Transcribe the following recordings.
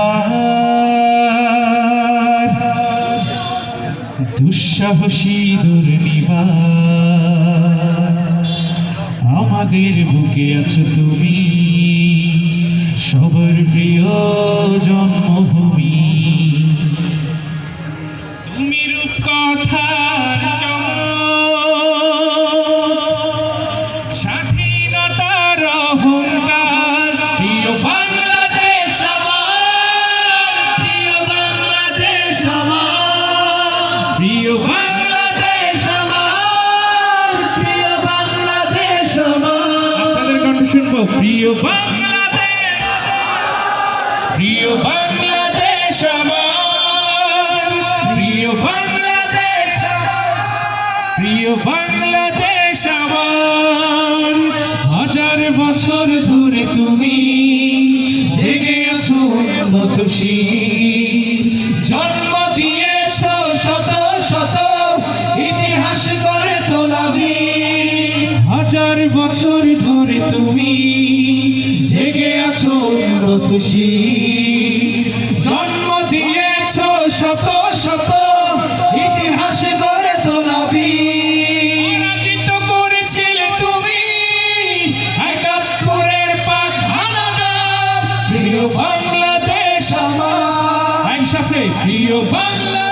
আমার দুঃসাহসী দুর্নিবার আমাদের বুকে আছো তুমি সবার প্রিয় শুনব, প্রিয় বাংলাদেশ প্রিয় বাংলাদেশ আমার, প্রিয় বাংলাদেশ প্রিয় বাংলাদেশ আমার। হাজার বছর ধরে তুমি জেগে আছো জন্ম দিয়েছ শত শত ইতিহাস করে তোলাবি হাজার বছর তুমি জেগে আছো মতসী জন্ম দিয়েছ শত শত, ইতিহাস গড়ে পরাজিত করেছিলে তুমি একাত্তরের প্রিয় বাংলাদেশ আমার। একসাথে, প্রিয় বাংলাদেশ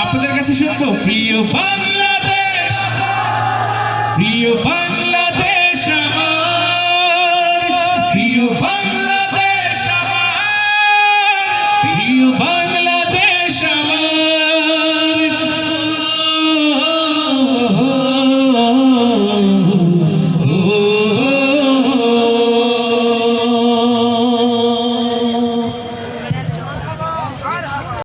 আপনাদের কাছে শুনব প্রিয় বাংলাদেশ